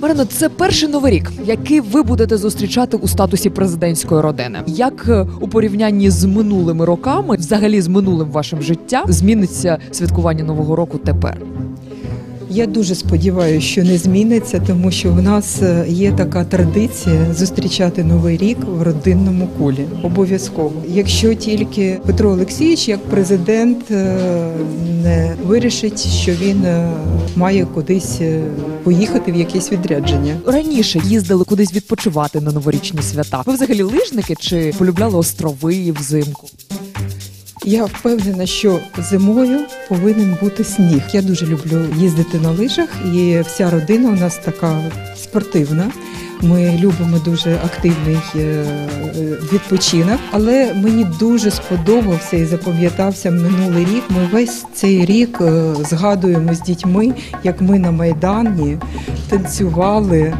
Марино, це перший новий рік, який ви будете зустрічати у статусі президентської родини. Як е, у порівнянні з минулими роками, взагалі з минулим вашим життям, зміниться святкування нового року тепер? Я дуже сподіваюся, що не зміниться, тому що в нас е, є така традиція зустрічати новий рік в родинному колі. Обов'язково. Якщо тільки Петро Олексійович, як президент, е, не вирішить, що він е, має кудись поїхати в якесь відрядження. Раніше їздили кудись відпочивати на новорічні свята. Ви взагалі лижники чи полюбляли острови взимку? Я впевнена, що зимою повинен бути сніг. Я дуже люблю їздити на лижах, і вся родина у нас така спортивна. Ми любимо дуже активний е, відпочинок, але мені дуже сподобався і запам'ятався минулий рік. Ми весь цей рік е, згадуємо з дітьми, як ми на майдані танцювали.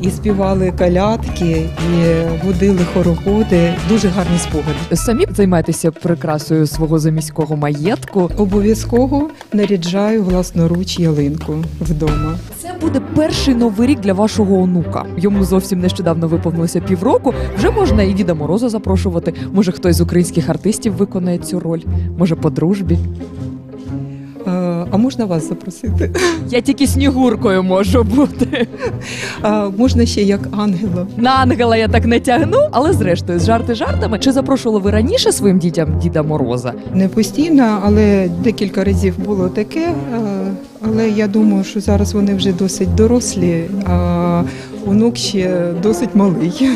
І співали калятки, і водили хороводи. Дуже гарні спогади. Самі займаєтеся прикрасою свого заміського маєтку. Обов'язково наряджаю власноруч ялинку вдома. Це буде перший новий рік для вашого онука. Йому зовсім нещодавно виповнилося півроку. Вже можна і Діда Мороза запрошувати. Може, хтось з українських артистів виконає цю роль, може, по дружбі. А, можна вас запросити? Я тільки снігуркою можу бути. А, можна ще як ангела. На ангела я так не тягну, але зрештою, з жарти жартами. Чи запрошували ви раніше своїм дітям Діда Мороза? Не постійно, але декілька разів було таке. Але я думаю, що зараз вони вже досить дорослі, а онук ще досить малий.